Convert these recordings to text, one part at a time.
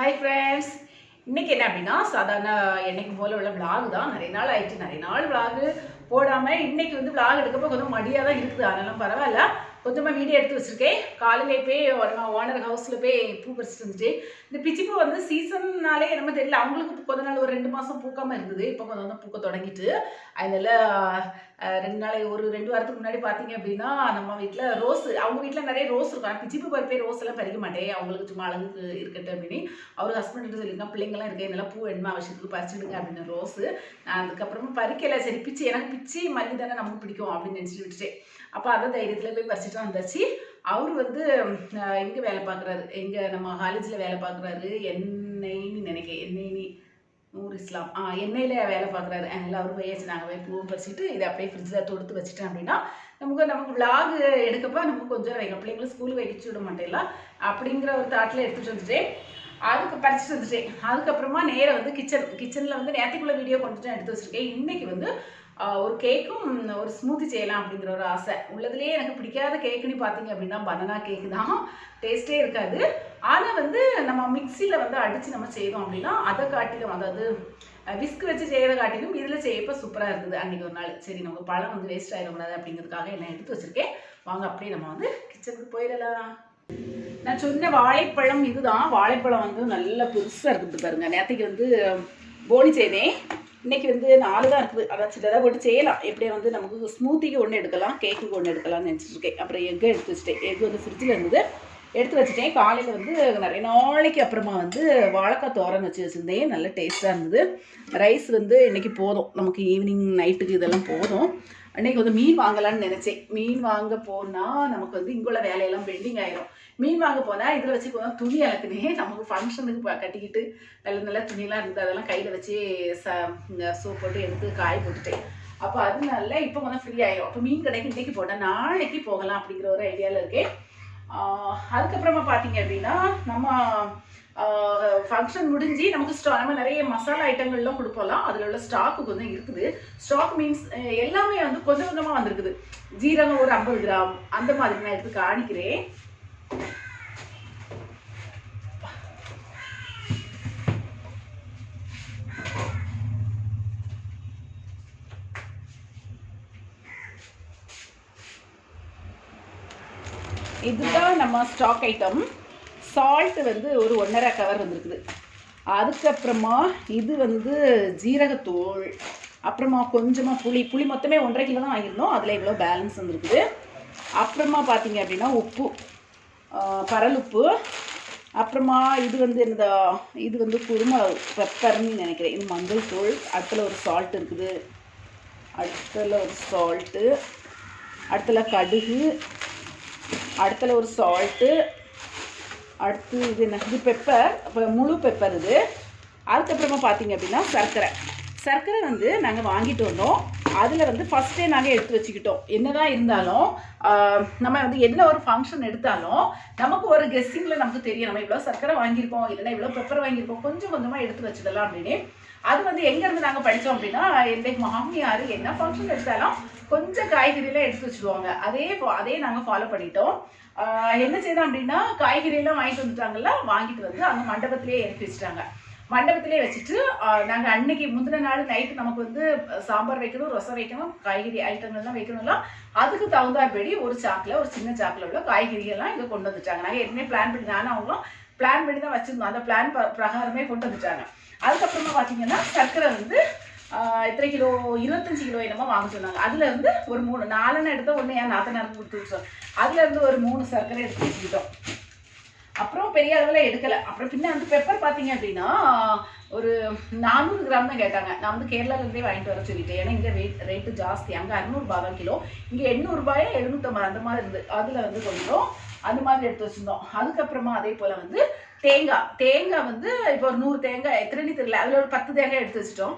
Hi friends இன்றைக்கி என்ன அப்படின்னா சாதாரண என்னைக்கு போல உள்ள vlog தான். நிறைய நாள் ஆயிடுச்சு. நிறைய நாள் விளாகு போடாமல் இன்றைக்கி வந்து விளாக் எடுக்கப்போ கொஞ்சம் மடியாக தான் இருக்குது. அதனால பரவாயில்ல. கொஞ்சமாக வீடியோ எடுத்து வச்சிருக்கேன். காலையில் போய் நம்ம ஓனர் ஹவுஸில் போய் பூ பறிச்சுட்டு இருந்துச்சு இந்த பிச்சிப்பூ வந்து சீசன்னாலே நம்ம தெரியல. அவங்களுக்கு கொஞ்ச நாள் ஒரு ரெண்டு மாதம் பூக்காமல் இருந்தது. இப்போ கொஞ்சம் வந்து பூக்க தொடங்கிட்டு அதனால ரெண்டு நாளை ஒரு ரெண்டு வாரத்துக்கு முன்னாடி பார்த்தீங்க அப்படின்னா நம்ம வீட்டில் ரோஸ் அவங்க வீட்டில் நிறைய ரோஸ் இருக்கும். ஆனால் பிச்சிப்பூ பறிப்பே ரோஸ் எல்லாம் பறிக்க மாட்டேன். அவங்களுக்கு சும்மா அழகுக்கு இருக்கட்டும் அப்படின்னு. அவர் ஹஸ்பண்ட் கிட்ட சொல்லியிருக்கேன் பிள்ளைங்களாம் இருக்கு நல்லா பூ வேணுமா? அவசியத்துக்கு பறிச்சுடுங்க அப்படின்னு ரோஸு. நான் அதுக்கப்புறமா பறிக்கலை. சரி பிச்சு எனக்கு பிச்சு மல்லி தானே நமக்கு பிடிக்கும் அப்படின்னு நினச்சிட்டு விட்டுட்டேன். அப்போ அதை தைரியத்தில் போய் பறிச்சுட்டு வந்தாச்சு. அவர் வந்து எங்கே வேலை பார்க்குறாரு எங்கே நம்ம காலேஜில் வேலை பார்க்குறாரு என்னைன்னு நினைக்க என்னைன்னு நூறு இஸ்லாம். ஆ எண்ணெயில் வேலை பார்க்குறாரு. அதனால் அவர் போயாச்சு நாங்கள் போய் பூ பறிச்சுட்டு இதை அப்படியே ஃப்ரிட்ஜில் தொடுத்து வச்சுட்டேன் அப்படின்னா நமக்கு நமக்கு விலாக் எடுக்கப்போ நமக்கு கொஞ்சம் வைங்க பிள்ளைங்களும் ஸ்கூலுக்கு வைக்க விட மாட்டேங்களா அப்படிங்கிற ஒரு தாட்டில் எடுத்துகிட்டு வந்துட்டேன். அதுக்கு பறிச்சுட்டு வந்துட்டேன். அதுக்கப்புறமா நேராக வந்து கிச்சன் கிச்சனில் வந்து நேற்றுக்குள்ளே வீடியோ கொண்டுட்டு எடுத்து வச்சுருக்கேன். இன்றைக்கி வந்து ஒரு கேக்கும் ஒரு ஸ்மூத்தி செய்யலாம் அப்படிங்கிற ஒரு ஆசை. உள்ளதுலேயே எனக்கு பிடிக்காத கேக்குன்னு பார்த்தீங்க அப்படின்னா பனானா கேக்கு தான். டேஸ்ட்டே இருக்காது. ஆனால் வந்து நம்ம மிக்சியில் வந்து அடித்து நம்ம செய்தோம் அப்படின்னா அதை காட்டிலும் அதாவது விஸ்க் வச்சு செய்கிறத காட்டிலும் இதில் செய்யப்போ சூப்பராக இருக்குது அன்றைக்கி ஒரு நாள். சரி நமக்கு பழம் வந்து வேஸ்ட் ஆகிடக்கூடாது அப்படிங்கிறதுக்காக என்ன எடுத்து வச்சுருக்கேன். வாங்க அப்படியே நம்ம வந்து கிச்சனுக்கு போயிடலாம். நான் சொன்ன வாழைப்பழம் இதுதான். வாழைப்பழம் வந்து நல்லா பெருசாக இருக்குது பாருங்க. நேற்றுக்கு வந்து போனி செய்தேன். இன்னைக்கு வந்து நாலு தான் இருக்குது. அதான் சின்னதாக போட்டு செய்யலாம். எப்படியே வந்து நமக்கு ஸ்மூத்திக்கு ஒன்று எடுக்கலாம் கேக்குக்கு ஒன்று எடுக்கலாம்னு நினச்சிட்ருக்கேன் அப்புறம் எக் எடுத்து வச்சுட்டேன். எக் வந்து ஃப்ரிட்ஜில் இருந்தது. எடுத்து வச்சுட்டேன். காலையில் வந்து நிறைய நாளைக்கு அப்புறமா வந்து வாழைக்காய் தோரன் வச்சு வச்சுருந்தேன். நல்ல டேஸ்ட்டாக இருந்தது. ரைஸ் வந்து இன்னைக்கு போதும். நமக்கு ஈவினிங் நைட்டுக்கு இதெல்லாம் போதும். அன்றைக்கி வந்து மீன் வாங்கலாம்னு நினச்சேன். மீன் வாங்க போனால் நமக்கு வந்து இங்குள்ள வேலையெல்லாம் பெண்டிங் ஆயிரும். மீன் வாங்க போனால் இதில் வச்சு போனால் துணி அலக்குனே. நமக்கு ஃபங்க்ஷனுக்கு கட்டிக்கிட்டு நல்ல நல்ல துணியெல்லாம் இருந்தது அதெல்லாம் கையில் வச்சு ச சோப் போட்டு எடுத்து காய போட்டுட்டேன். அப்போ அதனால இப்போ கொஞ்சம் ஃப்ரீ ஆயிரும். அப்போ மீன் கடைக்கு இன்றைக்கு போனால் நாளைக்கு போகலாம் அப்படிங்கிற ஒரு ஐடியாவில் இருக்கேன். அதுக்கப்புறமா பார்த்தீங்க அப்படின்னா நம்ம ஃபங்க்ஷன் முடிஞ்சு நமக்கு ஸ்டா நம்ம நிறைய மசாலா ஐட்டங்கள்லாம் கொடுப்போம்லாம். அதில் உள்ள ஸ்டாக்கு கொஞ்சம் இருக்குது. ஸ்டாக் மீன்ஸ் எல்லாமே வந்து கொஞ்சம் கொஞ்சமாக வந்திருக்குது. ஜீரகம் ஒரு ஐம்பது கிராம் அந்த மாதிரி நான் எடுத்து காணிக்கிறேன். இதுதான் நம்ம ஸ்டாக் ஐட்டம் சால்ட் வந்து ஒரு ஒன்றரை கவர் வந்துருக்குது. அதுக்கப்புறமா இது வந்து ஜீரகத்தூள் அப்புறமா கொஞ்சமாக புளி புளி மொத்தமே ஒன்றரை கிலோ தான் வாங்கியிருந்தோம். அதில் இவ்வளோ பேலன்ஸ் வந்துருக்குது. அப்புறமா பார்த்தீங்க அப்படின்னா உப்பு. பரலுப்பு. அப்புறமா இது வந்து இந்த இது வந்து குருமிளகு பெப்பர்னு நினைக்கிறேன். இது மஞ்சள் தூள். அடுத்தல ஒரு சால்ட் இருக்குது. அடுத்தல ஒரு சால்ட்டு அடுத்தல கடுகு. அடுத்தல ஒரு சால்ட்டு அடுத்து இது என்ன? இது பெப்பர் இப்போ முழு பெப்பர் இது. அதுக்கப்புறமா பார்த்தீங்க அப்படின்னா சர்க்கரை. சர்க்கரை வந்து நாங்கள் வாங்கிட்டு வந்தோம். அதில் வந்து ஃபஸ்ட்டே நாங்கள் எடுத்து வச்சுக்கிட்டோம். என்னதான் இருந்தாலும் நம்ம வந்து என்ன ஒரு ஃபங்க்ஷன் எடுத்தாலும் நமக்கு ஒரு கெஸ்ஸிங்கில் நமக்கு தெரியும். நம்ம இவ்வளோ சர்க்கரை வாங்கியிருக்கோம் இல்லைன்னா இவ்வளோ பெப்பர் வாங்கியிருக்கோம் கொஞ்சம் கொஞ்சமாக எடுத்து வச்சிடலாம் அப்படின்னு. அது வந்து எங்கேருந்து நாங்கள் படித்தோம் அப்படின்னா எந்த மாமியார் என்ன ஃபங்க்ஷன் எடுத்தாலும் கொஞ்சம் காய்கறியெல்லாம் எடுத்து வச்சுடுவாங்க அதே அதே நாங்கள் ஃபாலோ பண்ணிட்டோம். என்ன செய்தோம் அப்படின்னா காய்கறியெல்லாம் வாங்கிட்டு வந்துட்டாங்கல்ல வாங்கிட்டு வந்து அங்கே மண்டபத்திலே இறக்கி வச்சுட்டாங்க. மண்டபத்திலே வச்சுட்டு நாங்கள் அன்னைக்கு முந்தின நாள் நைட்டு நமக்கு வந்து சாம்பார் வைக்கணும் ரசம் வைக்கணும் காய்கறி ஐட்டங்கள்லாம் வைக்கணும்லாம் அதுக்கு தகுந்தாற்படி ஒரு சாக்கில் ஒரு சின்ன சாக்கில் உள்ள காய்கறிகள்லாம் இங்கே கொண்டு வந்துட்டாங்க. நாங்கள் ஏற்கனவே பிளான் பண்ணி நானும் அவங்களும் பிளான் பண்ணி தான் வச்சுருந்தோம். அந்த பிளான் பிரகாரமே கொண்டு வந்துட்டாங்க. அதுக்கப்புறமா பார்த்தீங்கன்னா சர்க்கரை வந்து எத்தனை கிலோ? இருபத்தஞ்சு கிலோ என்னமோ வாங்க சொன்னாங்க. அதில் இருந்து ஒரு மூணு நாலெண்ணெய் எடுத்தால் ஒன்று என் நாத்தனாருக்கு கொடுத்து வச்சோம் அதுலேருந்து ஒரு மூணு சர்க்கரை எடுத்து வச்சுக்கிட்டோம். அப்புறம் பெரிய அளவில் எடுக்கலை. அப்புறம் பின்ன வந்து பெப்பர் பார்த்தீங்க அப்படின்னா ஒரு நானூறு கிராம் தான் கேட்டாங்க. நான் வந்து கேரளாலேருந்தே வாங்கிட்டு வர சொல்லிட்டேன் ஏன்னா இங்கே ரேட் ரேட்டு ஜாஸ்தி. அங்கே அறுநூறுபா தான் கிலோ. இங்கே எண்ணூறுபாயோ எழுநூற்றம்பது அந்த மாதிரி இருந்து அதில் வந்து கொஞ்சம் அந்த மாதிரி எடுத்து வச்சுருந்தோம். அதுக்கப்புறமா அதே போல் வந்து தேங்காய். தேங்காய் வந்து இப்போ ஒரு நூறு தேங்காய் எத்தனை தெரியல. அதில் ஒரு பத்து தேங்காய் எடுத்து வச்சுட்டோம்.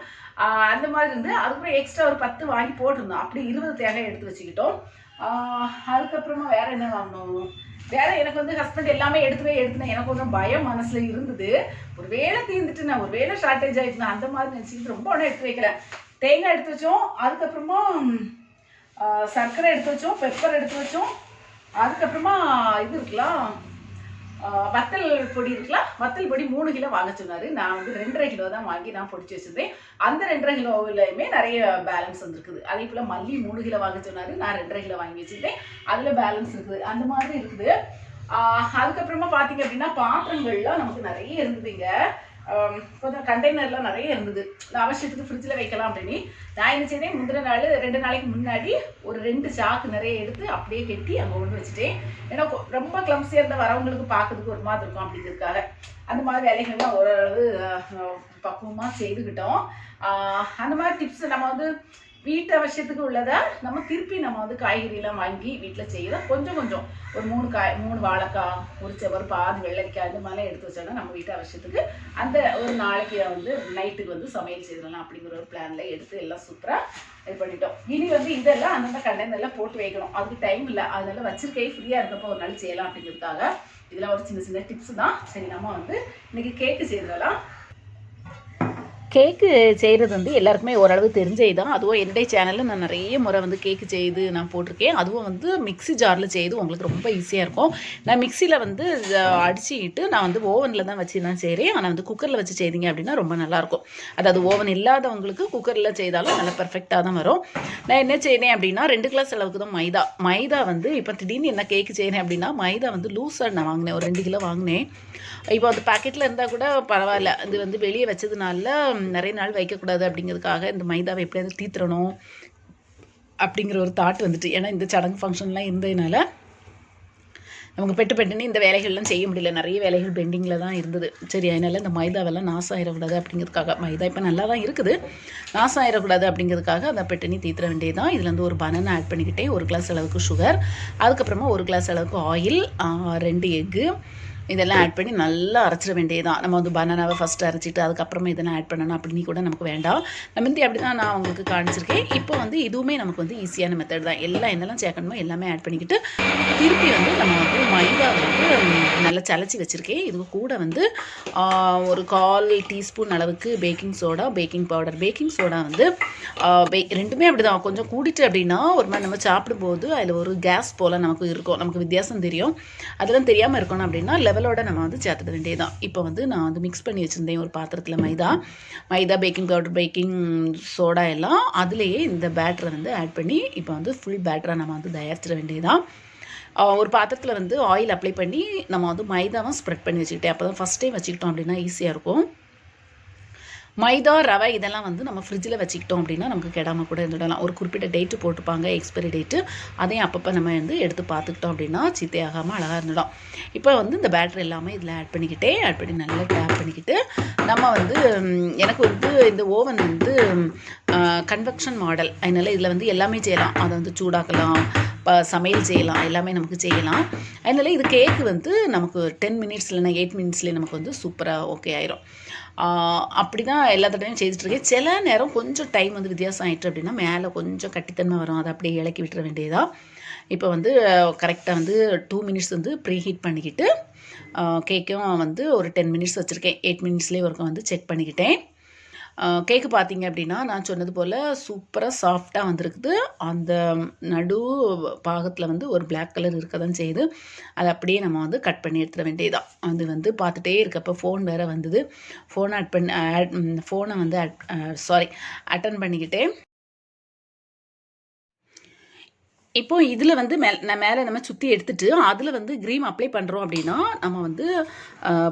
அந்த மாதிரி இருந்து அதுக்கப்புறம் எக்ஸ்ட்ரா ஒரு பத்து வாங்கி போட்டிருந்தோம். அப்படி இருபது தேங்காய் எடுத்து வச்சுக்கிட்டோம். அதுக்கப்புறமா வேற என்ன வாங்கணும்? வேற எனக்கு வந்து ஹஸ்பண்ட் எல்லாமே எடுத்துவே எடுத்துனேன் எனக்கு கொஞ்சம் பயம் மனசுல இருந்தது. ஒரு வேலை தீர்ந்துட்டு நான் ஒரு வேலை ஷார்ட்டேஜ் ஆயிடுச்சு அந்த மாதிரி நினச்சிக்கிட்டு ரொம்ப ஒன்றும் எடுத்து வைக்கல. தேங்காய் எடுத்து வச்சோம். அதுக்கப்புறமா சர்க்கரை எடுத்து வச்சோம். பெப்பர் எடுத்து வச்சோம். அதுக்கப்புறமா இது இருக்கலாம் வத்தல் பொடி இருக்கலாம் வத்தல் பொடி மூணு கிலோ வாங்க சொன்னாரு. நான் வந்து ரெண்டரை கிலோ தான் வாங்கி நான் பொடிச்சு வச்சிருந்தேன். அந்த ரெண்டரை கிலோவிலையுமே நிறைய பேலன்ஸ் வந்துருக்குது. அதே போல் மல்லி மூணு கிலோ வாங்க சொன்னாரு. நான் ரெண்டரை கிலோ வாங்கி வச்சிருந்தேன். அதில் பேலன்ஸ் இருக்குது. அந்த மாதிரி இருக்குது. அதுக்கப்புறமா பார்த்தீங்க அப்படின்னா பாத்திரங்கள்லாம் நமக்கு நிறைய இருந்ததுங்க. கொஞ்சம் கண்டெய்னர்லாம் நிறைய இருந்தது. நான் அவசியத்துக்கு ஃப்ரிட்ஜில் வைக்கலாம் அப்படின்னு. நான் என்ன செய்தேன்? முந்தின நாள் ரெண்டு நாளைக்கு முன்னாடி ஒரு ரெண்டு சாக்கு நிறைய எடுத்து அப்படியே கட்டி அங்கே கொண்டு வச்சுட்டேன். ஏன்னா ரொம்ப கிளம்ஸியாக இருந்த வரவங்களுக்கு பார்க்கறதுக்கு ஒரு மாதிரி இருக்கும் அப்படிங்கிறதுக்காக. அந்த மாதிரி வேலைகள்லாம் ஓரளவு பக்குவமாக செய்துக்கிட்டோம். அந்த மாதிரி டிப்ஸ் நம்ம வந்து வீட்டு அவசியத்துக்கு உள்ளதை நம்ம திருப்பி நம்ம வந்து காய்கறியெல்லாம் வாங்கி வீட்டில் செய்யலாம் கொஞ்சம் கொஞ்சம். ஒரு மூணு காய் மூணு வாழைக்காய் ஒரு செவ்வறு பாதி வெள்ளரிக்காய் இந்த மாதிரிலாம் எடுத்து வச்சோன்னா நம்ம வீட்டு அவசியத்துக்கு அந்த ஒரு நாளைக்கு வந்து நைட்டுக்கு வந்து சமையல் செய்திடலாம் அப்படிங்கிற ஒரு பிளானில் எடுத்து எல்லாம் சூப்பராக இது பண்ணிட்டோம். இனி வந்து இதெல்லாம் அந்தந்த கண்டெய்னர்லாம் போட்டு வைக்கணும். அதுக்கு டைம் இல்லை. அதனால வச்சிருக்கே ஃப்ரீயாக இருந்தப்போ ஒரு நாள் செய்யலாம் அப்படிங்கிறதுக்காக இதெல்லாம் ஒரு சின்ன சின்ன டிப்ஸ் தான். சரி நம்ம வந்து இன்னைக்கு கேக்கு செய்திடலாம். கேக்கு செய்கிறது வந்து எல்லாருக்குமே ஓரளவு தெரிஞ்சது தான் அதுவும் என்னுடைய சேனலில் நான் நிறைய முறை வந்து கேக்கு செய்து நான் போட்டிருக்கேன். அதுவும் வந்து மிக்ஸி ஜாரில் செய்து உங்களுக்கு ரொம்ப ஈஸியாக இருக்கும். நான் மிக்சியில் வந்து அடிச்சுக்கிட்டு நான் வந்து ஓவனில் தான் வச்சு தான் செய்கிறேன் ஆனால் வந்து குக்கரில் வச்சு செய்தீங்க அப்படின்னா ரொம்ப நல்லாயிருக்கும். அதாவது ஓவன் இல்லாதவங்களுக்கு குக்கரில் செய்தாலும் நல்லா பர்ஃபெக்டாக தான் வரும். நான் என்ன செய்கிறேன் அப்படின்னா ரெண்டு கிளாஸ் அளவுக்கு தான் மைதா. மைதா வந்து இப்போ திடீர்னு என்ன கேக்கு செய்கிறேன் அப்படின்னா மைதா வந்து லூஸாக நான் வாங்கினேன். ஒரு ரெண்டு கிலோ வாங்கினேன். இப்போ அந்த பாக்கெட்டில் இருந்தால் கூட பரவாயில்ல. அது வந்து வெளியே வச்சதுனால நிறைய நாள் வைக்கக்கூடாது அப்படிங்கிறதுக்காக இந்த மைதாவை எப்படியாவது தீத்துறணும் அப்படிங்கிற ஒரு தாட் வந்துட்டு. ஏன்னா இந்த சடங்கு ஃபங்க்ஷன்லாம் இருந்ததுனால நமக்கு பெட்டு பெட்டுன்னு இந்த வேலைகள்லாம் செய்ய முடியல. நிறைய வேலைகள் பெண்டிங்கில் தான் இருந்தது. சரி அதனால் இந்த மைதாவெல்லாம் நாசம் ஆயிடக்கூடாது அப்படிங்கிறதுக்காக மைதா இப்போ நல்லா தான் இருக்குது. நாசம் ஆயிடக்கூடாது அப்படிங்கிறதுக்காக அதை பெட்டனி தீத்துற வேண்டியதுதான். இதில் வந்து ஒரு பனானா ஆட் பண்ணிக்கிட்டேன் ஒரு கிளாஸ் அளவுக்கு சுகர் அதுக்கப்புறமா ஒரு கிளாஸ் அளவுக்கு ஆயில் ரெண்டு எக்கு இதெல்லாம் ஆட் பண்ணி நல்லா அரைச்சிட வேண்டியதுதான். நம்ம வந்து பனானாவை ஃபஸ்ட்டு அரைச்சிட்டு அதுக்கப்புறமா இதெல்லாம் ஆட் பண்ணணும். அப்படின்னு கூட நமக்கு வேண்டாம். நம்ம வந்து அப்படி தான் நான் உங்களுக்கு காணிச்சிருக்கேன் இப்போ வந்து இதுவுமே நமக்கு வந்து ஈஸியான மெத்தட் தான். எல்லாம் என்னெல்லாம் சேர்க்கணுமோ எல்லாமே ஆட் பண்ணிக்கிட்டு திருப்பி வந்து நம்ம வந்து மைதா வந்து நல்லா சலைச்சி வச்சுருக்கேன். இது கூட வந்து ஒரு கால் டீஸ்பூன் அளவுக்கு baking soda baking powder baking soda வந்து ரெண்டுமே அப்படி தான் கொஞ்சம் கூடிட்டு அப்படின்னா ஒரு மாதிரி நம்ம சாப்பிடும்போது அதில் ஒரு கேஸ் போல் நமக்கு இருக்கும். நமக்கு வித்தியாசம் தெரியும். அதெல்லாம் தெரியாமல் இருக்கணும் அப்படின்னா லெவலோட நம்ம வந்து சேர்த்துக்க வேண்டியதுதான். இப்போ வந்து நான் வந்து மிக்ஸ் பண்ணி வச்சுருந்தேன் ஒரு பாத்திரத்தில் மைதா. மைதா பேக்கிங் பவுடர் பேக்கிங் சோடா எல்லாம் அதுலேயே இந்த பேட்டரை வந்து ஆட் பண்ணி இப்போ வந்து ஃபுல் பேட்டரை நம்ம வந்து தயாரிச்சிட வேண்டியதுதான். ஒரு பாத்திரத்தில் வந்து ஆயில் அப்ளை பண்ணி நம்ம வந்து மைதாவும் ஸ்ப்ரெட் பண்ணி வச்சுக்கிட்டேன் அப்போ தான் ஃபஸ்ட் டைம் வச்சுக்கிட்டோம் அப்படின்னா ஈஸியாக இருக்கும். மைதா ரவை இதெல்லாம் வந்து நம்ம ஃப்ரிட்ஜில் வச்சுக்கிட்டோம் அப்படின்னா நமக்கு கெடாமல் கூட இருந்துடலாம். ஒரு குறிப்பிட்ட டேட்டு போட்டுப்பாங்க எக்ஸ்பைரி டேட்டு அதையும் அப்பப்போ நம்ம வந்து எடுத்து பார்த்துக்கிட்டோம் அப்படின்னா சித்தையாகாமல் அழகாக இருந்துடும் இப்போ வந்து இந்த பேட்டரி எல்லாமே இதில் ஆட் பண்ணிக்கிட்டே ஆட் பண்ணி நல்லா டேப் பண்ணிக்கிட்டு நம்ம வந்து எனக்கு வந்து இந்த ஓவன் வந்து கன்வெக்ஷன் மாடல் அதனால் இதில் வந்து எல்லாமே செய்யலாம். அதை வந்து சூடாக்கலாம் இப்போ சமையல் செய்யலாம். எல்லாமே நமக்கு செய்யலாம். அதனால் இது கேக்கு வந்து நமக்கு டென் மினிட்ஸ் இல்லைன்னா எயிட் மினிட்ஸ்லேயே நமக்கு வந்து சூப்பராக ஓகே ஆயிரும். அப்படி தான் எல்லா தடவையும் செய்துட்ருக்கேன் சில நேரம் கொஞ்சம் டைம் வந்து வித்தியாசம் ஆயிட்டு அப்படின்னா மேலே கொஞ்சம் கட்டித்தன்மை வரும். அதை அப்படியே இலக்கி விட்டுற வேண்டியதாக இப்போ வந்து கரெக்டாக வந்து டூ மினிட்ஸ் வந்து ப்ரீ ஹீட் பண்ணிக்கிட்டு கேக்கும் வந்து ஒரு டென் மினிட்ஸ் வச்சுருக்கேன். எயிட் மினிட்ஸ்லேயே ஒருக்க வந்து செக் பண்ணிக்கிட்டேன். கேக்கு பார்த்தீங்க அப்படின்னா நான் சொன்னது போல் சூப்பராக சாஃப்டாக வந்திருக்குது. அந்த நடு பாகத்தில் வந்து ஒரு பிளாக் கலர் இருக்க தான் செய்யுது. அதை அப்படியே நம்ம வந்து கட் பண்ணி எடுத்துட வேண்டியதுதான் அது வந்து பார்த்துட்டே இருக்கப்போ ஃபோன் வேறு வந்தது. ஃபோனை ஆட் பண்ணி ஆட் ஃபோனை வந்து சாரி அட்டன் பண்ணிக்கிட்டே இப்போ இதில் வந்து மே நான் மேலே நம்ம சுற்றி எடுத்துட்டு அதில் வந்து க்ரீம் அப்ளை பண்ணுறோம் அப்படின்னா நம்ம வந்து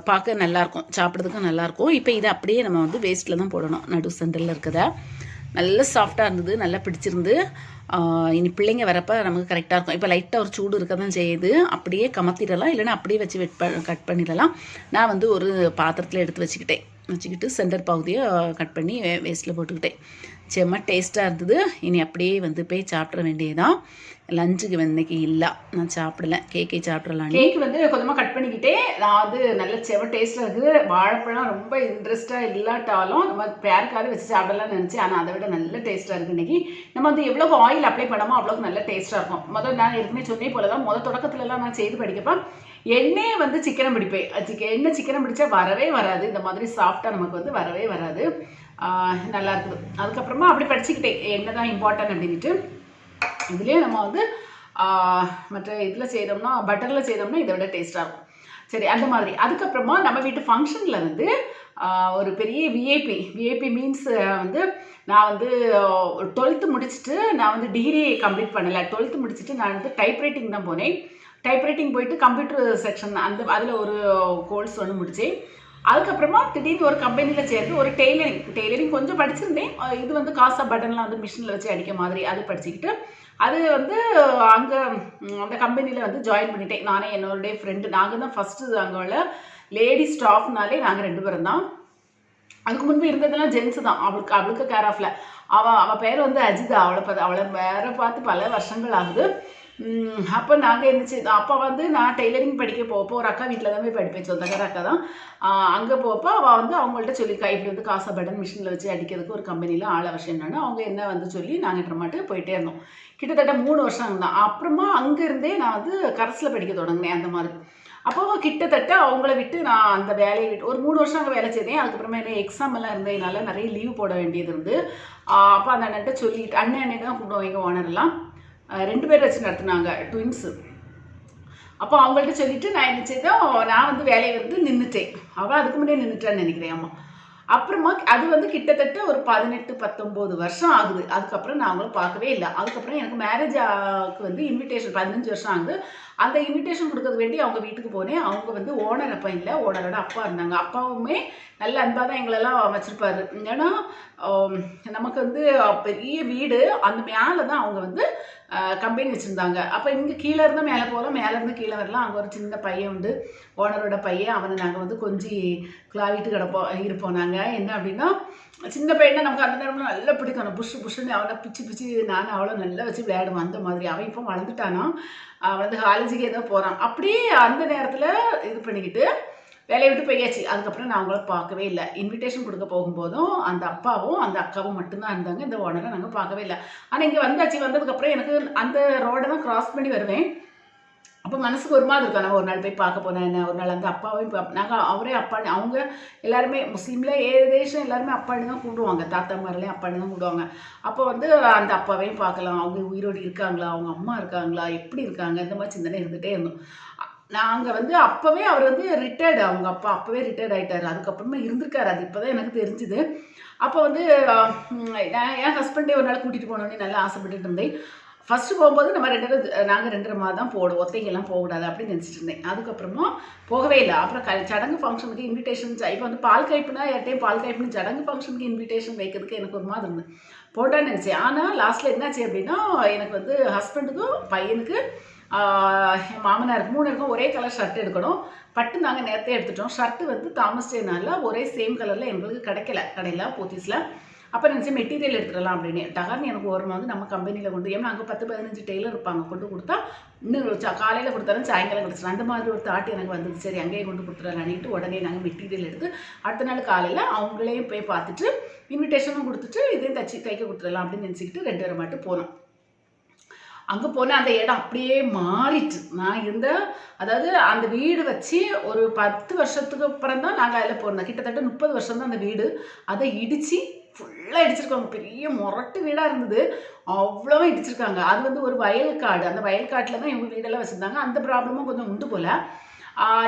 பார்க்க நல்லாயிருக்கும் சாப்பிட்றதுக்கும் நல்லாயிருக்கும் இப்போ இதை அப்படியே நம்ம வந்து வேஸ்ட்டில் தான் போடணும். நடு சென்டரில் இருக்கிறத நல்ல சாஃப்டாக இருந்தது நல்லா பிடிச்சிருந்து இனி பிள்ளைங்க வரப்போ நமக்கு கரெக்டாக இருக்கும். இப்போ லைட்டாக ஒரு சூடு இருக்க தான் செய்யுது. அப்படியே கமத்திடலாம். இல்லைன்னா அப்படியே வச்சு வெட் ப கட் பண்ணிடலாம். நான் வந்து ஒரு பாத்திரத்தில் எடுத்து வச்சுக்கிட்டேன். வச்சுக்கிட்டு சென்டர் பகுதியை கட் பண்ணி வேஸ்ட்டில் போட்டுக்கிட்டேன். செம்ம டேஸ்ட்டாக இருந்தது. இனி அப்படியே வந்து போய் சாப்பிட வேண்டியதுதான். லஞ்சுக்கு இன்னைக்கு இல்லை. நான் சாப்பிடல. கேக்கே சாப்பிடலாம் கேக் வந்து கொஞ்சமாக கட் பண்ணிக்கிட்டே நான் நல்ல செம டேஸ்ட்டாக இருக்குது. வாழைப்பழம் ரொம்ப இன்ட்ரெஸ்ட்டாக இல்லாட்டாலும் நம்ம பேருக்காவது வச்சு சாப்பிடலாம்னு நினச்சி ஆனால் அதை விட நல்ல டேஸ்ட்டாக இருக்குது இன்றைக்கி நம்ம வந்து எவ்வளோக்கு ஆயில் அப்ளை பண்ணாமோ அவ்வளோக்கு நல்ல டேஸ்ட்டாக இருக்கும். முதல் நான் ஏற்கனவே சொன்னே போல தான் முதல் தொடக்கத்துலலாம் நான் செய்து படிக்கப்போ எண்ணெயை வந்து சிக்கனம் பிடிப்பேன். சிக்க எண்ணெய் சிக்கனம் பிடிச்சா வரவே வராது. இந்த மாதிரி சாஃப்டாக நமக்கு வந்து வரவே வராது. நல்லா இருக்குது. அதுக்கப்புறமா அப்படி படிச்சுக்கிட்டேன் என்ன தான் இம்பார்ட்டன்ட் அப்படின்ட்டு இதுலேயே நம்ம வந்து மற்ற இதில் செய்தோம்னா பட்டரில் செய்தோம்னா இதை விட டேஸ்ட்டாக இருக்கும். சரி அந்த மாதிரி. அதுக்கப்புறமா நம்ம வீட்டு ஃபங்க்ஷனில் வந்து ஒரு பெரிய விஐபி விஐபி மீன்ஸ் வந்து நான் வந்து டுவெல்த்து முடிச்சுட்டு நான் வந்து டிகிரி கம்ப்ளீட் பண்ணலை. டுவெல்த்து முடிச்சுட்டு நான் வந்து டைப்ரைட்டிங் தான் போனேன். டைப்ரைட்டிங் போயிட்டு கம்ப்யூட்டர் செக்ஷன் அந்த அதில் ஒரு கோர்ஸ் ஒன்று முடித்தேன் அதுக்கப்புறமா திடீர்னு ஒரு கம்பெனியில் சேர்ந்து ஒரு டெய்லரிங் டெய்லரிங் கொஞ்சம் படிச்சிருந்தேன். இது வந்து காசா பட்டன்லாம் வந்து மிஷினில் வச்சு அடிக்க மாதிரி அது படிச்சுக்கிட்டு அது வந்து அங்கே அந்த கம்பெனியில் வந்து ஜாயின் பண்ணிட்டேன். நானே என்னோடைய ஃப்ரெண்டு நாங்கள் தான் ஃபஸ்ட்டு அங்கே உள்ள லேடி ஸ்டாஃப்னாலே நாங்கள் ரெண்டு பேரும் தான். அதுக்கு முன்பு இருந்ததெல்லாம் ஜென்ஸு தான். அவளுக்கு அவளுக்கு கேர் ஆஃப்ல அவள் அவள் பேர் வந்து அஜிதா. அவளை பார்த்து அவளை வேற பார்த்து பல வருஷங்கள் ஆகுது. அப்போ நாங்கள் இருந்துச்சு அப்போ வந்து நான் டெய்லரிங் படிக்க போப்போ ஒரு அக்கா வீட்டில் தான் போய் படிப்பேன் சொந்தக்கார அக்கா தான். அங்கே போப்போ அவள் வந்து அவங்கள்ட்ட சொல்லியிருக்கா இப்படி வந்து காசை பட்டன் மிஷினில் வச்சு அடிக்கிறதுக்கு ஒரு கம்பெனியில் ஆள வருஷம் அவங்க என்ன வந்து சொல்லி நாங்கள் மாட்டு போயிட்டே இருந்தோம். கிட்டத்தட்ட மூணு வருஷம் தான் அப்புறமா அங்கேருந்தே நான் வந்து கரஸில் படிக்க தொடங்கினேன் அந்த மாதிரி. அப்போ கிட்டத்தட்ட அவங்கள விட்டு நான் அந்த வேலையை விட்டு ஒரு மூணு வருஷம் அங்கே வேலை செய்தேன். அதுக்கப்புறமா என்ன எக்ஸாம் எல்லாம் இருந்ததுனால நிறைய லீவ் போட வேண்டியது இருந்து. அப்போ அந்த அண்ணன்ட்ட சொல்லிட்டு அண்ணன் அண்ணன் தான் கூப்பிடுவோம் எங்கள் ஓனர்லாம் ரெண்டு பேர் வச்சு நடத்துனாங்க ட்வின்ஸு அப்போ அவங்கள்ட்ட சொல்லிட்டு நான் என்ன செய்தோம் நான் வந்து வேலையை வந்து நின்றுட்டேன் அவள் அதுக்கு முன்னே நின்றுட்டான்னு நினைக்கிறேன் அம்மா அப்புறமா அது வந்து கிட்டத்தட்ட ஒரு பதினெட்டு பத்தொம்போது வருஷம் ஆகுது. அதுக்கப்புறம் நான் அவங்கள பார்க்கவே இல்லை. அதுக்கப்புறம் எனக்கு மேரேஜ் வந்து இன்விடேஷன் பதினஞ்சு வருஷம் ஆகுது. அந்த இன்விடேஷன் கொடுக்கறது வேண்டி அவங்க வீட்டுக்கு போனேன். அவங்க வந்து ஓனர் அப்பா இல்லை ஓனரோட அப்பா இருந்தாங்க. அப்பாவுமே நல்ல அன்பாக தான் எங்களெல்லாம் வச்சுருப்பாரு. ஏன்னா நமக்கு வந்து பெரிய வீடு அந்த மேலே தான் அவங்க வந்து கம்பெனி வச்சுருந்தாங்க. அப்போ இங்கே கீழே இருந்தால் மேலே போகலாம் மேலேருந்து கீழே வரலாம். அங்கே ஒரு சின்ன பையன் உண்டு. ஓனரோட பையன் அவனை நாங்கள் வந்து கொஞ்சி கிளாவிட்டு கிடப்போம் இருப்போம் நாங்கள் என்ன அப்படின்னா சின்ன பையனை நமக்கு அந்த நேரம் நல்லா பிடிக்கணும் புஷ் புஷுன்னு அவனை பிச்சு பிச்சு நானும் அவளை நல்லா வச்சு விளையாடுவோம். அந்த மாதிரி. அவன் இப்போ வளர்ந்துட்டானா. அவன் வந்து காலேஜுக்கு ஏதோ போகிறான் அப்படியே அந்த நேரத்தில் இது பண்ணிக்கிட்டு வேலையை விட்டு போயாச்சு. அதுக்கப்புறம் நான் அவங்கள பார்க்கவே இல்லை. இன்விடேஷன் கொடுக்க போகும்போதும் அந்த அப்பாவும் அந்த அக்காவும் மட்டும்தான் இருந்தாங்க. இந்த ஓனரை நாங்கள் பார்க்கவே இல்லை. ஆனால் இங்கே வந்தாச்சு. வந்ததுக்கப்புறம் எனக்கு அந்த ரோடை தான் கிராஸ் பண்ணி வருவேன். அப்போ மனசுக்கு ஒரு மாதிரி இருக்கும். நான் ஒரு நாள் போய் பார்க்க போனேன் என்ன ஒரு நாள் அந்த அப்பாவையும் நாங்கள் அவரே அப்பான்னு அவங்க எல்லாருமே முஸ்லீமில் ஏதேஷம் எல்லாருமே அப்பான்னு தான் கூப்பிடுவாங்க. தாத்தாமாரிலையும் அப்பான்னு தான் கூடுவாங்க அப்போ வந்து அந்த அப்பாவையும் பார்க்கலாம். அவங்க உயிரோடு இருக்காங்களா? அவங்க அம்மா இருக்காங்களா? எப்படி இருக்காங்க? இந்த மாதிரி சிந்தனை இருந்துகிட்டே இருந்தோம். நாங்கள் வந்து அப்போவே அவர் வந்து ரிட்டையர்டு அவங்க அப்பா அப்போவே ரிட்டையர்ட் ஆகிட்டார் அதுக்கப்புறமா இருந்திருக்காரு. அது இப்போ தான் எனக்கு தெரிஞ்சுது. அப்போ வந்து நான் என் ஹஸ்பண்டே ஒரு நாள் கூட்டிகிட்டு போனோன்னே நல்லா ஆசைப்பட்டுட்டு இருந்தேன். ஃபஸ்ட்டு போகும்போது நம்ம ரெண்டு நாங்கள் ரெண்டரை மாதம் தான் போடுவோம். ஒத்தைங்கெல்லாம் போகக்கூடாது அப்படின்னு நினச்சிட்டு இருந்தேன். அதுக்கப்புறமா போகவே இல்லை. அப்புறம் க சடங்கு ஃபங்க்ஷனுக்கு இன்விடேஷன் இப்போ வந்து பால் கைப்புனா யார்ட்டையும் பால் கைப்புன்னு சடங்கு ஃபங்க்ஷனுக்கு இன்விடேஷன் வைக்கிறதுக்கு எனக்கு ஒரு மாதிரி இருந்தது. போட்டான்னு நினச்சேன். ஆனால் லாஸ்ட்டில் என்னாச்சு அப்படின்னா எனக்கு வந்து ஹஸ்பண்டுக்கும் பையனுக்கு மாமனார் என் மூணு இருக்கும் ஒரே கலர் ஷர்ட் எடுக்கணும். பட்டு நாங்கள் நேரத்தை எடுத்துட்டோம். ஷர்ட்டு வந்து தாமஸ் ஒரே சேம் கலரில் எங்களுக்கு கிடைக்கல. கடையில் போத்தீஸில் அப்போ நினச்சி மெட்டீரியல் எடுத்துடலாம் அப்படின்னு. டகார்னு எனக்கு ஒரு வந்து நம்ம கம்பெனியில் கொண்டு ஏன்னா அங்கே பத்து பதினஞ்சு டெய்லர் இருப்பாங்க. கொண்டு கொடுத்தா இன்னும் காலையில் கொடுத்தாலும் சாயங்காலம் கிடச்சிடும் அந்த மாதிரி ஒரு தாட்டி எனக்கு வந்தது. சரி அங்கேயே கொண்டு கொடுத்துடலான்ட்டு உடனே நாங்கள் மெட்டீரியல் எடுத்து அடுத்த நாள் காலையில் அவங்களையும் போய் பார்த்துட்டு இன்விடேஷனும் கொடுத்துட்டு இதையும் தச்சு தைக்க கொடுத்துடலாம் அப்படின்னு நினச்சிக்கிட்டு ரெண்டு பேரை மட்டும் போனோம். அங்கே போனால் அந்த இடம் அப்படியே மாறிட்டு. நான் இருந்த அதாவது அந்த வீடு வச்சு ஒரு பத்து வருஷத்துக்கு அப்புறம் தான் நாங்கள் அதில் போனோம் கிட்டத்தட்ட முப்பது வருஷம் தான் அந்த வீடு. அதை இடித்து ஃபுல்லாக இடிச்சிருக்காங்க. பெரிய முரட்டு வீடாக இருந்தது. அவ்வளோவும் இடிச்சிருக்காங்க. அது வந்து ஒரு வயல் காடு அந்த வயல்காட்டில் தான் இவங்க வீடெல்லாம் வச்சுருந்தாங்க. அந்த ப்ராப்ளமும் கொஞ்சம் உண்டு போல்.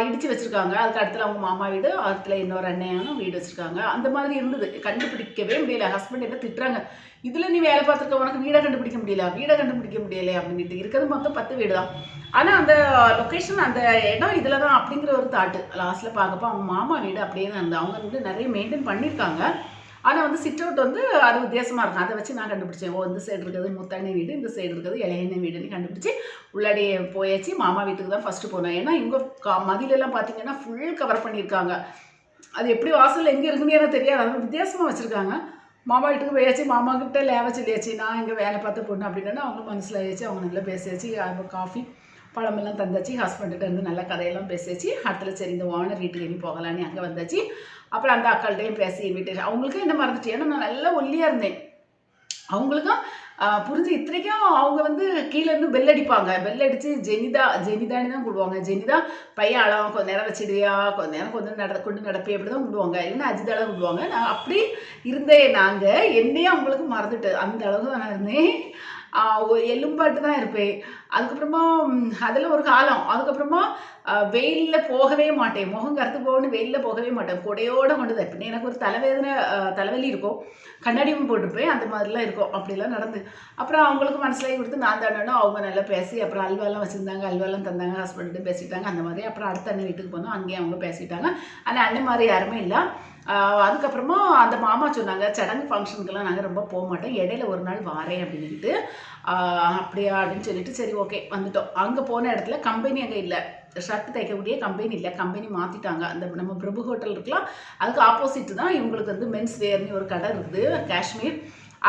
இடித்து வச்சுருக்காங்க. அதுக்கு அடுத்துல அவங்க மாமா வீடு அதுல இன்னொரு அண்ணையான வீடு வச்சுருக்காங்க. அந்த மாதிரி இருந்தது. கண்டுபிடிக்கவே முடியல. ஹஸ்பண்ட் என்ன திட்டுறாங்க. இதில் நீ வேலை பார்த்துருக்க உனக்கு வீடை கண்டுபிடிக்க முடியல. வீடை கண்டுபிடிக்க முடியல அப்படின்ட்டு இருக்கிறது மொத்தம் பத்து வீடு தான். ஆனால் அந்த லொக்கேஷன் அந்த இடம் இதில் தான் அப்படிங்கிற ஒரு தாட்டு லாஸ்ட்டில் பார்க்கப்போ அவங்க மாமா வீடு அப்படியே தான் இருந்தது. அவங்க வந்து நிறைய மெயின்டைன் பண்ணியிருக்காங்க. ஆனால் வந்து சிட் அவுட் வந்து அது வித்தியாசமாக இருக்கும் அதை வச்சு நான் கண்டுபிடிச்சேன். ஓ இந்த சைடு இருக்கிறது முத்தண்ணி வீடு இந்த சைடு இருக்கிறது இளையண்ண வீடுன்னு கண்டுபிடிச்சி உள்ளாடி போயாச்சு. மாமா வீட்டுக்கு தான் ஃபஸ்ட்டு போனேன். ஏன்னா இங்கே கா மதிலெல்லாம் பார்த்தீங்கன்னா ஃபுல் கவர் பண்ணியிருக்காங்க. அது எப்படி வாசலில் எங்கே இருக்குன்னு எனக்கு தெரியாது. அது வித்தியாசமாக வச்சுருக்காங்க. மாமா வீட்டுக்கு போயாச்சு. மாமா கிட்ட லேவ சொல்லியாச்சு. நான் இங்கே வேலை பார்த்து பொண்ணு அப்படின்னா அவங்க மனசில் ஆயிடுச்சு அவங்க நல்லா பேசியாச்சு. அவங்க காஃபி பழமெல்லாம் தந்தாச்சு. ஹஸ்பண்ட்கிட்ட இருந்து நல்லா கதையெல்லாம் பேசியாச்சு. அடுத்துல சரி இந்த ஓனர் வீட்டுக்கு இனி போகலான்னு அங்கே வந்தாச்சு. அப்புறம் அந்த அக்காள்கிட்டையும் பேசி இன்விடேஷன் அவங்களுக்கும் என்ன மறந்துட்டு ஏன்னா நான் நல்லா ஒல்லியாக இருந்தேன். அவங்களுக்கும் புரிஞ்சு இத்தனைக்கும் அவங்க வந்து கீழே இருந்து பெல் அடிப்பாங்க. பெல் அடித்து ஜெனிதா ஜெனிதான்னு தான் கூடுவாங்க ஜெனிதா பையன் அழகாக கொஞ்ச நேரம் வச்சிடுவியா கொஞ்ச நேரம் கொஞ்சம் நட கொண்டு நடப்பே அப்படி தான் கூடுவாங்க இல்லைன்னா அஜிதாலாம் கூடுவாங்க நான் அப்படி இருந்தேன் நாங்கள் என்னையே அவங்களுக்கு மறந்துட்டு அந்த அளவுக்கு தான் நான் இருந்தேன். எலும்பாட்டு தான் இருப்பேன். அதுக்கப்புறமா அதில் ஒரு காலம். அதுக்கப்புறமா வெயிலில் போகவே மாட்டேன். முகம் கருத்து போகணும்னு வெயிலில் போகவே மாட்டேன். கொடையோடு கொண்டு தான் எனக்கு ஒரு தலைவேதனை தலைவலி இருக்கும். கண்ணாடியும் போட்டிருப்பேன். அந்த மாதிரிலாம் இருக்கும். அப்படிலாம் நடந்து. அப்புறம் அவங்களுக்கு மனசிலாகி கொடுத்து நான் தானோ அவங்க நல்லா பேசி அப்புறம் அல்வாலாம் வச்சுருந்தாங்க. அல்வாலாம் தந்தாங்க. ஹஸ்பண்ட்டு பேசிட்டாங்க. அந்த மாதிரி. அப்புறம் அடுத்த அண்ணன் வீட்டுக்கு போனோம். அங்கேயும் அவங்க பேசிட்டாங்க. ஆனால் அண்ணன் மாதிரி யாருமே இல்லை. அதுக்கப்புறமா அந்த மாமா சொன்னாங்க சடங்கு ஃபங்க்ஷனுக்கெல்லாம் நாங்கள் ரொம்ப போக மாட்டோம். இடையில ஒரு நாள் வாரேன் அப்படின்ட்டு அப்படியா? அப்படின்னு சொல்லிட்டு சரி ஓகே. வந்துட்டோம். அங்கே போன இடத்துல கம்பெனி அங்கே இல்லை. ஷர்ட் தைக்கக்கூடிய கம்பெனி இல்லை. கம்பெனி மாற்றிட்டாங்க அந்த நம்ம பிரபு ஹோட்டல் இருக்கலாம். அதுக்கு ஆப்போசிட் தான் இவங்களுக்கு வந்து மென்ஸ் வேர்னு ஒரு கடை இருக்குது காஷ்மீர்.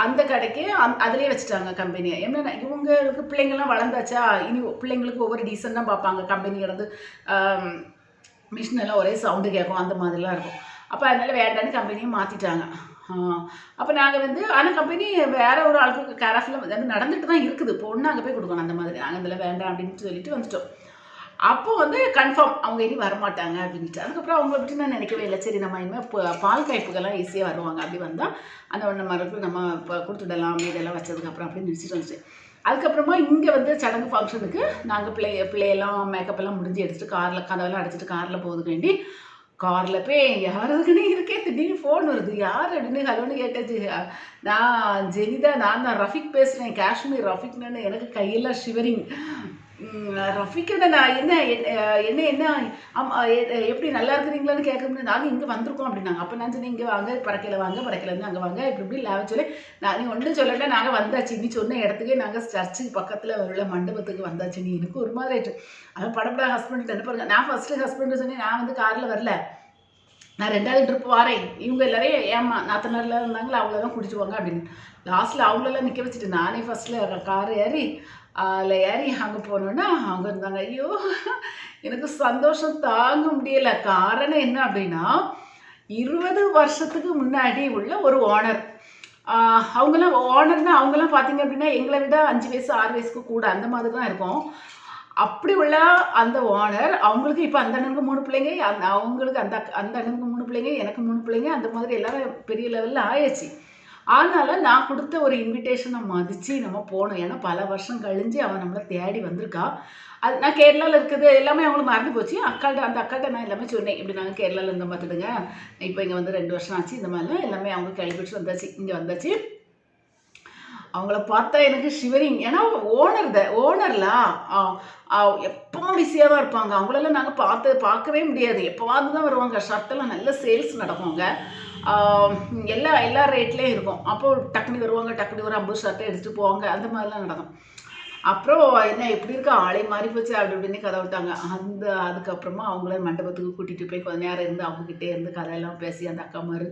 அந்த கடைக்கே அந் அதிலே வச்சுட்டாங்க கம்பெனியை என்னென்ன இவங்களுக்கு பிள்ளைங்கள்லாம் வளர்ந்தாச்சா? இனி பிள்ளைங்களுக்கு ஒவ்வொரு டீசெண்டாக பார்ப்பாங்க. கம்பெனி கிடந்து மிஷின் எல்லாம் ஒரே சவுண்டு கேட்கும். அந்த மாதிரிலாம் இருக்கும். அப்போ அதனால் வேண்டான்னு கம்பெனியை மாற்றிட்டாங்க அப்போ நாங்கள் வந்து ஆனால் கம்பெனி வேற ஒரு ஆளுக்கு கேராஃபில் வந்து நடந்துட்டு தான் இருக்குது. பொண்ணு அங்கே போய் கொடுக்கணும் அந்த மாதிரி. நாங்கள் இதில் வேண்டாம் அப்படின்னு சொல்லிட்டு வந்துட்டோம். அப்போ வந்து கன்ஃபார்ம் அவங்க இனி வரமாட்டாங்க அப்படின்ட்டு. அதுக்கப்புறம் அவங்கள பற்றி நான் நினைக்கவே இல்லை. சரி நம்ம இனிமேல் இப்போ பால் கைப்புகள்லாம் ஈஸியாக வருவாங்க. அப்படி வந்தால் அந்த ஒன்று மரத்துக்கு நம்ம இப்போ கொடுத்துடலாம் இதெல்லாம் வச்சதுக்கப்புறம் அப்படின்னு நினச்சிட்டு வந்துச்சு. அதுக்கப்புறமா இங்கே வந்து சடங்கு ஃபங்க்ஷனுக்கு நாங்கள் பிள்ளை பிள்ளையெல்லாம் மேக்கப் எல்லாம் முடிஞ்சு எடுத்துகிட்டு காரில் கதவெல்லாம் அடைச்சிட்டு காரில் போகிறதுக்கு வேண்டி காரில் போய் யாருக்குன்னு இருக்கே திடீர்னு ஃபோன் வருது. யார் அப்படின்னு ஹலோன்னு கேட்டாச்சு. நான் ஜெனிதா நான் தான் ரஃபிக் பேசுகிறேன் காஷ்மீர் ரஃபிக்னு எனக்கு கையெல்லாம் ஷிவரிங் ரஃபிக்கிட்ட நான் என்ன என்ன- என்ன என்ன எப்படி நல்லா இருக்கிறீங்களான்னு கேட்கணும்னு நாங்கள் இங்கே வந்திருக்கோம் அப்படின்னாங்க அப்போ நான் சொன்னேன் இங்கே வாங்க பறக்கையில் வாங்க பறக்கையிலேருந்து அங்கே வாங்க இப்படி இப்படி லேவ சொல்லி நான் நீ ஒன்றும் சொல்லலை நாங்கள் வந்தாச்சு நீ சொன்ன இடத்துக்கே நாங்கள் சர்ச்சுக்கு பக்கத்தில் உள்ள மண்டபத்துக்கு வந்தாச்சு நீ எனக்கு ஒரு மாதிரி ஆயிடுச்சு அவன் படப்பட ஹஸ்பண்ட் என்ன பாருங்க நான் ஃபஸ்ட்டு ஹஸ்பண்ட் சொன்னேன் நான் வந்து காரில் வரல. நான் ரெண்டாவது ட்ரிப் வரேன். இவங்க எல்லாரையும் ஏமா நாத்தனாரில் இருந்தாங்களா அவங்களெல்லாம் குடிச்சுவாங்க அப்படின்னு. லாஸ்ட்டில் அவங்களெல்லாம் நிற்க வச்சுட்டு நானே ஃபஸ்ட்டில் கார் ஏறி அதில் ஏறி அங்கே போனோன்னா அவங்க இருந்தாங்க ஐயோ எனக்கு சந்தோஷம் தாங்க முடியல. காரணம் என்ன அப்படின்னா இருபது வருஷத்துக்கு முன்னாடி உள்ள ஒரு ஓனர் அவங்களாம் ஓனர்னால் அவங்களாம் பார்த்தீங்க அப்படின்னா எங்களை விட அஞ்சு வயசு ஆறு வயசுக்கு கூட அந்த மாதிரி தான் இருக்கும். அப்படி உள்ள அந்த ஓனர் அவங்களுக்கு இப்போ அந்த அண்ணனுக்கு மூணு பிள்ளைங்க அந்த அவங்களுக்கு அந்த அந்த அண்ணனுக்கு மூணு பிள்ளைங்க எனக்கு மூணு பிள்ளைங்க அந்த மாதிரி எல்லாரும் பெரிய லெவலில் ஆயிடுச்சு. ஆனாலும் நான் கொடுத்த ஒரு இன்விடேஷனை மதித்து நம்ம போனோம் ஏன்னா பல வருஷம் கழிஞ்சு அவன் நம்மளை தேடி வந்திருக்கா. அது நான் கேரளாவில் இருக்குது. எல்லாமே அவங்களுக்கு மறந்து போச்சு. அக்காட்ட அந்த அக்காட்ட நான் எல்லாமே சொன்னேன். இப்படி நாங்கள் கேரளாவில் இருந்த பார்த்துடுங்க இப்போ இங்கே வந்து ரெண்டு வருஷம் ஆச்சு. இந்த மாதிரிலாம் எல்லாமே அவங்க கேள்விப்பட்டு வந்தாச்சு இங்கே வந்தாச்சு. அவங்கள பார்த்தா எனக்கு ஷிவரிங் ஏன்னா ஓனர் த ஓனர்லாம் எப்பவும் பிஸியாக தான் இருப்பாங்க. அவங்களெல்லாம் நாங்கள் பார்த்து பார்க்கவே முடியாது. எப்போவாது தான் வருவாங்க. ஷர்ட்டெல்லாம் நல்ல சேல்ஸ் நடக்குங்க எல்லா எல்லா ரேட்லேயும் இருக்கும். அப்போது டக்குனு வருவாங்க டக்குனு ஒரு ஐம்பது ஷர்ட்டை எடுத்துகிட்டு போவாங்க. அந்த மாதிரிலாம் நடக்கும். அப்புறம் என்ன எப்படி இருக்கா? ஆளே மாறி போச்சு அப்படி இப்படின்னு கதை விட்டாங்க. அந்த அதுக்கப்புறமா அவங்கள மண்டபத்துக்கு கூட்டிகிட்டு போய் கொஞ்ச நேரம் இருந்து அவங்கக்கிட்டே இருந்து கதையெல்லாம் பேசி அந்த அக்கா மாதிரி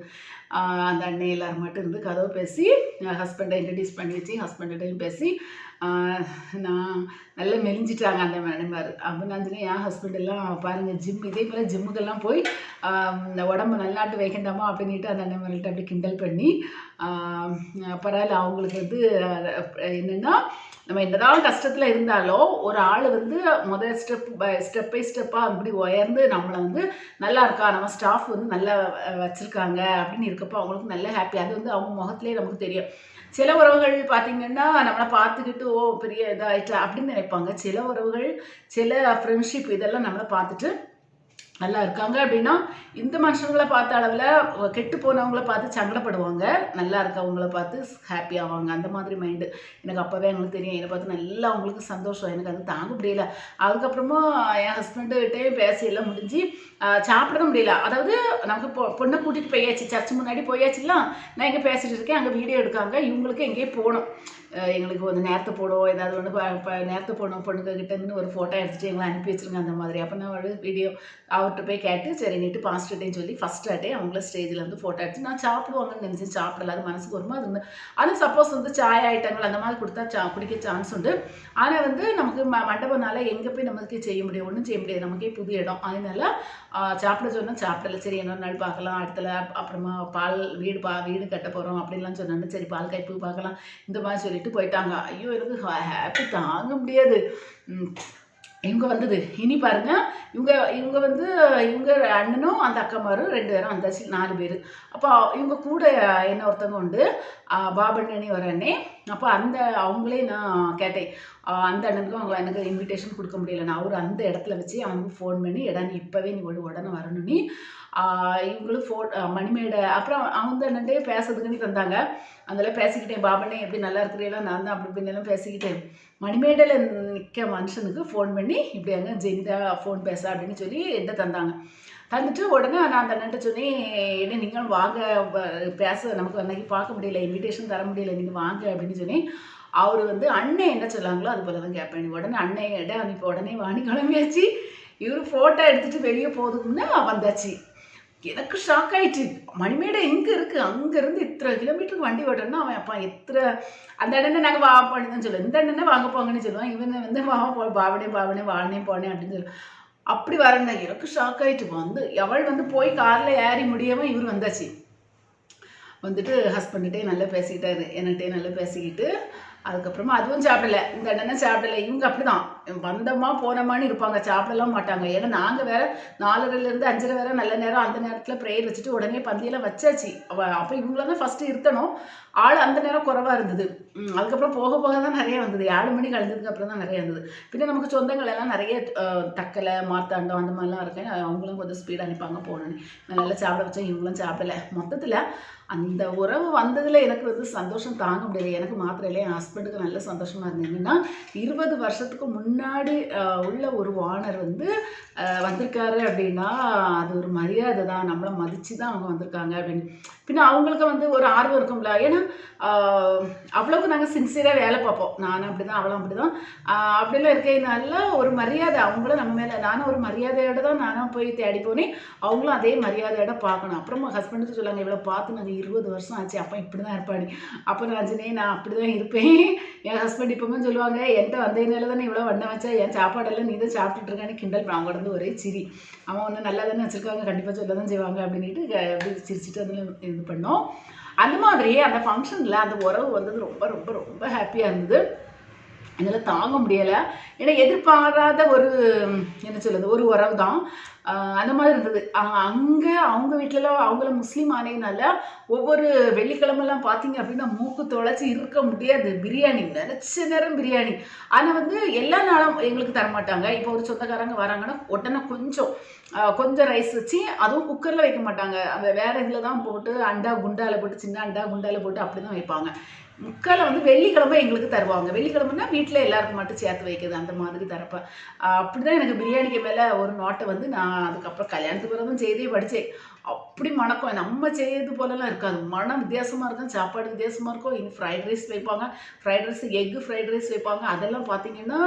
அந்த அண்ணன் எல்லாரும் மட்டும் இருந்து கதவை பேசி ஹஸ்பண்டை இன்ட்ரடியூஸ் பண்ணி வச்சு ஹஸ்பண்டையும் பேசி நான் நல்லா மெலிஞ்சிட்டாங்க அந்த மேடமார் அப்போ என் ஹஸ்பண்ட் எல்லாம் பாருங்கள் ஜிம் இதே போல் ஜிம்முக்கெல்லாம் போய் இந்த உடம்பு நல்லாட்டு வைக்கண்டாமா அப்படின்ட்டு அந்த அண்ணன் அப்படி கிண்டல் பண்ணி பரவாயில்ல அவங்களுக்கு வந்து என்னென்னா நம்ம என்னதான் கஷ்டத்தில் இருந்தாலும் ஒரு ஆள் வந்து முதல் ஸ்டெப் பை ஸ்டெப் பை ஸ்டெப்பாக அப்படி உயர்ந்து நம்மளை வந்து நல்லா இருக்கா? நம்ம ஸ்டாஃப் வந்து நல்லா வச்சுருக்காங்க அப்படின்னு இருக்கப்போ அவங்களுக்கு நல்ல ஹாப்பி அது வந்து அவங்க முகத்துலேயே நமக்கு தெரியும். சில உறவுகள் பார்த்தீங்கன்னா நம்மளை பார்த்துக்கிட்டு ஓ பெரிய இதாகிட்டா அப்படின்னு நினைப்பாங்க சில உறவுகள் சில ஃப்ரெண்ட்ஷிப் இதெல்லாம் நம்மளை பார்த்துட்டு நல்லா இருக்காங்க அப்படின்னா இந்த மனுஷங்களை பார்த்த அளவில் கெட்டு போனவங்கள பார்த்து சங்கடப்படுவாங்க. நல்லா இருக்கவங்கள பார்த்து ஹாப்பி ஆவாங்க. அந்த மாதிரி மைண்டு எனக்கு அப்போவே எங்களுக்கு தெரியும். என்னை பார்த்து நல்லா அவங்களுக்கு சந்தோஷம். எனக்கு அது தாங்க முடியல. அதுக்கப்புறமா என் ஹஸ்பண்டுகிட்டே பேசி எல்லாம் முடிஞ்சு ஆஹ் சாப்பிடவும் முடியல. அதாவது நமக்கு பொ பொண்ணை கூட்டிகிட்டு போயாச்சு. சர்ச் முன்னாடி போயாச்சுலாம் நான் இங்கே பேசிகிட்டு இருக்கேன். அங்கே வீடியோ எடுக்காங்க. இவங்களுக்கு எங்கேயோ போகணும் எங்களுக்கு வந்து நேரத்தை போடுவோம் ஏதாவது ஒன்று இப்போ நேரத்தை போடணும் பொண்ணுங்க ஒரு ஃபோட்டோ எடுத்துட்டு எங்களை அனுப்பி வச்சிருங்க அந்த மாதிரி. அப்போ நான் ஒரு வீடியோ அவர்கிட்ட போய் கேட்டு சரி நீட்டு பாஸ்டர்ட்டேன்னு சொல்லி ஃபஸ்ட் டே அவங்கள ஸ்டேஜில் வந்து ஃபோட்டோ எடுத்து நான் சாப்பிடுவாங்கன்னு நினச்சேன். சாப்பிடல அது மனசுக்கு ஒரு மாதிரி இருந்தது அது சப்போஸ் வந்து சாய் ஐட்டங்கள் அந்த மாதிரி கொடுத்தா சா குடிக்க சான்ஸ் உண்டு. ஆனால் வந்து நமக்கு ம மண்டபம்னால எங்கே போய் நமக்கு செய்ய முடியும் ஒன்றும் செய்ய முடியாது. நமக்கே புது இடம். அதனால சாப்பிட சொன்னால் சாப்பிடல. சரி இன்னொரு நாள் பார்க்கலாம். அடுத்தல அப்புறமா பால் வீடு பா வீடு கட்ட போகிறோம் அப்படின்லாம் சொன்னாங்க சரி பால் கைப்பு பார்க்கலாம். இந்த மாதிரி சொல்லி சொல்லிட்டு போயிட்டாங்க. ஐயோ எனக்கு ஹாப்பி தாங்க முடியாது. இவங்க வந்தது. இனி பாருங்க இவங்க இவங்க வந்து இவங்க அண்ணனும் அந்த அக்காமாரும் ரெண்டு பேரும் அந்த நாலு பேர். அப்போ இவங்க கூட என்ன ஒருத்தவங்க உண்டு? ஆ, பாபண்ணனி ஒரு அண்ணே. அப்போ அந்த அவங்களே நான் கேட்டேன். அந்த அண்ணனுக்கும் அவங்க எனக்கு இன்விடேஷன் கொடுக்க முடியல. நான் அவர் அந்த இடத்துல வச்சு அவனுக்கு ஃபோன் பண்ணி இடம் நீ இப்போவே நீ ஒரு உடனே வரணும். நீ இவங்களும் ஃபோ மணிமேடை அப்புறம் அவங்க அண்ணன்டே பேசுறதுக்குன்னு தந்தாங்க அதெல்லாம் பேசிக்கிட்டேன் பாபனே எப்படி நல்லா இருக்கிறீங்களா? நான் தான் அப்படி இப்படின்னு எல்லாம் பேசிக்கிட்டேன் மணிமேடையில் நிற்க மனுஷனுக்கு ஃபோன் பண்ணி இப்படி அங்கே ஜெனிதா ஃபோன் பேச அப்படின்னு சொல்லி என்கிட்ட தந்தாங்க. தந்துட்டு உடனே நான் அந்த அண்ணன்ட்ட சொன்னேன் என்ன நீங்களும் வாங்க பேச நமக்கு அன்னைக்கு பார்க்க முடியல இன்விடேஷன் தர முடியல நீங்கள் வாங்க அப்படின்னு சொல்லி அவர் வந்து அண்ணன் என்ன சொல்லாங்களோ அது போல தான் கேட்பேன். உடனே அண்ணன் இடம் இப்போ உடனே வாணி கிளம்பியாச்சு இவர் ஃபோட்டோ எடுத்துகிட்டு வெளியே போதுக்குன்னா வந்தாச்சு. எனக்கு ஷாக் ஆயிடுச்சு. மணிமேடை எங்கே இருக்குது அங்கேருந்து இத்தனை கிலோமீட்டருக்கு வண்டி ஓட்டணும்னா அவன் அப்பா எத்தனை அந்த இடத்துல நாங்கள் வா போன்னு சொல்லுவோம் இந்த இடத்துல வாங்க போங்கன்னு சொல்லுவான். இவன் வந்து வா போ பாவனே பாவனே வாழனே போனேன் அப்படின்னு சொல்லுவான். அப்படி வரேன்டா எனக்கு ஷாக் ஆயிட்டு வந்து அவள் வந்து போய் காரில் ஏறி முடியாமல் இவர் வந்தாச்சு. வந்துட்டு ஹஸ்பண்ட்கிட்டே நல்லா பேசிக்கிட்டாரு. என்கிட்டே நல்லா பேசிக்கிட்டு அதுக்கப்புறமா அதுவும் சாப்பிடல. இந்த அண்ணனும் சாப்பிடல. இவங்க அப்படிதான். வந்தோமா போனோமான்னு இருப்பாங்க. சாப்பிடலாம் மாட்டாங்க. ஏன்னா நாங்கள் வேற நாலரைலேருந்து அஞ்சரை வேற நல்ல நேரம் அந்த நேரத்தில் ப்ரேயர் வச்சுட்டு உடனே பந்தியெல்லாம் வச்சாச்சு. அப்போ இவங்கள தான் ஃபஸ்ட்டு இருத்தணும். ஆள் அந்த நேரம் குறவாக இருந்தது. அதுக்கப்புறம் போக போக தான் நிறைய வந்தது. ஏழு மணி கழிஞ்சதுக்கு அப்புறம் தான் நிறைய இருந்தது பின்ன நமக்கு சொந்தங்கள் எல்லாம் நிறைய தக்கலை மார்த்தாண்டம் அந்த மாதிரிலாம் இருக்கேன். அவங்களும் கொஞ்சம் ஸ்பீடாக அனுப்பாங்க போகணுன்னு நல்லா சாப்பிட வச்சேன். இவங்களும் சாப்பிடல. மொத்தத்தில் அந்த உறவு வந்ததில் எனக்கு வந்து சந்தோஷம் தாங்க முடியல. எனக்கு மாத்திரம் இல்லை என் ஹஸ்பண்டுக்கு நல்ல சந்தோஷமாக இருந்ததுன்னா இருபது வருஷத்துக்கு முன்னாடி உள்ள ஒரு ஓனர் வந்து வந்திருக்காரு அப்படின்னா அது ஒரு மரியாதை தான். நம்மளை மதித்து தான் அவங்க வந்திருக்காங்க அப்படின்னு. பின்ன அவங்களுக்கு வந்து ஒரு ஆர்வம் இருக்கும்ல. ஏன்னா அவ்வளோக்கு நாங்கள் சின்சியராக வேலை பார்ப்போம். நானும் அப்படி தான் அவளும் அப்படி தான் அப்படிலாம் இருக்கிறதுனால ஒரு மரியாதை அவங்களும் நம்ம மேலே நானும் ஒரு மரியாதையோட தான் நானும் போய் தேடி போனேன். அவங்களும் அதே மரியாதையோட பார்க்கணும். அப்புறமா ஹஸ்பண்டுக்கு சொல்லாங்க இவ்வளோ பார்த்து நாங்கள் இருபது வருஷம் ஆச்சு. அப்போ இப்படி தான் இருப்பாடி அப்போ ரஜினி நான் அப்படி தான் இருப்பேன். என் ஹஸ்பண்ட் இப்போவும் சொல்லுவாங்க என்கிட்ட வந்ததுனால தானே இவ்வளோ வண்ண வச்சா? என் சாப்பாடெல்லாம் நீ தான் சாப்பிட்டுட்டுருக்கானு கிண்டல். அவங்க வந்து ஒரே சிரி. அவன் ஒன்று நல்லா தானே வச்சுருக்காங்க கண்டிப்பாக சொல்ல தான் செய்வாங்க அப்படின்ட்டு சிரிச்சிட்டு அதில் இது பண்ணோம். அந்த மாதிரி அந்த ஃபங்க்ஷனில் அந்த உறவு வந்தது ரொம்ப ரொம்ப ரொம்ப ஹாப்பியாக இருந்தது. என்னால் தாங்க முடியலை. ஏன்னா எதிர்பாராத ஒரு என்ன சொல்லுது ஒரு உறவு தான் அந்த மாதிரி இருந்தது. அங்கே அவங்க வீட்டிலலாம் அவங்கள முஸ்லீம் ஆனதுனால ஒவ்வொரு வெள்ளிக்கிழமெல்லாம் பார்த்தீங்க அப்படின்னா மூக்கு தொலைச்சி இருக்க முடியாது. பிரியாணி நினச்ச நேரம் பிரியாணி. ஆனால் வந்து எல்லா நாளும் எங்களுக்கு தரமாட்டாங்க. இப்போ ஒரு சொந்தக்காரங்க வராங்கன்னா உடனே கொஞ்சம் கொஞ்சம் ரைஸ் வச்சு அதுவும் குக்கரில் வைக்க மாட்டாங்க. அந்த வேற இதில் தான் போட்டு அண்டா குண்டாவில் போட்டு சின்ன அண்டா குண்டாவில் போட்டு அப்படி தான் வைப்பாங்க. முக்கால வந்து வெள்ளிக்கிழமை எங்களுக்கு தருவாங்க. வெள்ளிக்கிழமைனா வீட்டில் எல்லாருக்கும் மட்டும் சேர்த்து வைக்கிறது அந்த மாதிரி தரப்ப. அப்படி தான் எனக்கு பிரியாணிக்கு மேலே ஒரு நோட்டை வந்து நான் அதுக்கப்புறம் கல்யாணத்துக்கு பிறகு தான் செய்தே படித்தேன் அப்படி மணக்கும். நம்ம செய்யறது போலலாம் இருக்காது. மனம் வித்தியாசமாக இருக்கும். சாப்பாடு வித்தியாசமாக இருக்கும். இனி ஃப்ரைட் ரைஸ் வைப்பாங்க. ஃப்ரைட் ரைஸ் எக்கு ஃப்ரைட் ரைஸ் வைப்பாங்க. அதெல்லாம் பார்த்தீங்கன்னா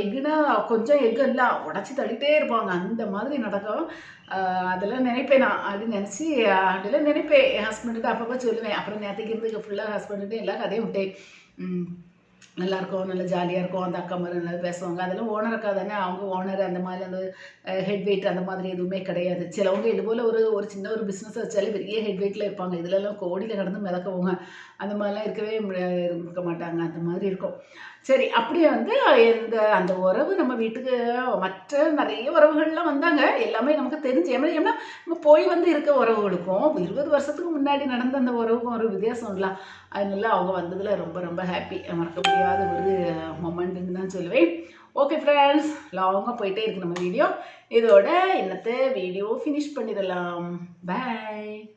எக்குனா கொஞ்சம் எக்கு எல்லாம் உடச்சி தள்ளிட்டே இருப்பாங்க. அந்த மாதிரி நடக்கும். அதெல்லாம் நினைப்பேன் நான். அப்படின்னு நினச்சி அதெல்லாம் நினைப்பேன். என் ஹஸ்பண்ட்டு அப்பப்போ சொல்லுவேன். அப்புறம் நேற்றுக்கு இருந்து ஃபுல்லாக ஹஸ்பண்ட்டு எல்லாம் கதையும் விட்டேன். நல்லாயிருக்கும் நல்லா இருக்கும் நல்லா ஜாலியாக இருக்கும் அந்த அக்கா மாதிரி நல்லா பேசுவாங்க. அதெல்லாம் ஓனர் அக்கா தானே அவங்க ஓனர் அந்த மாதிரி அந்த ஹெட் வெயிட் அந்த மாதிரி எதுவுமே கிடையாது. சிலவங்க இது போல் ஒரு ஒரு சின்ன ஒரு பிஸ்னஸ் வச்சாலே பெரிய ஹெட் வெயிட்டில் இருப்பாங்க. இதுலலாம் கோடியில் கடந்து மிதக்கவங்க. அந்த மாதிரிலாம் இருக்கவே இருக்க மாட்டாங்க. அந்த மாதிரி இருக்கும். சரி அப்படியே வந்து இந்த அந்த உறவு நம்ம வீட்டுக்கு மற்ற நிறைய உறவுகள்லாம் வந்தாங்க. எல்லாமே நமக்கு தெரிஞ்சு ஏன்னா ஏன்னா நம்ம போய் வந்து இருக்க உறவுகளுக்கும் இருபது வருஷத்துக்கு முன்னாடி நடந்த அந்த உறவுக்கும் ஒரு வித்தியாசம் இல்லை. அதனால அவங்க வந்ததில் ரொம்ப ரொம்ப ஹாப்பி மறக்க முடியாத ஒரு மொமெண்ட்டுன்னு தான் சொல்லுவேன். ஓகே ஃப்ரெண்ட்ஸ் லாங்காக போயிட்டே இருக்கு நம்ம வீடியோ இதோட இன்னத்தை வீடியோ ஃபினிஷ் பண்ணிடலாம். பாய்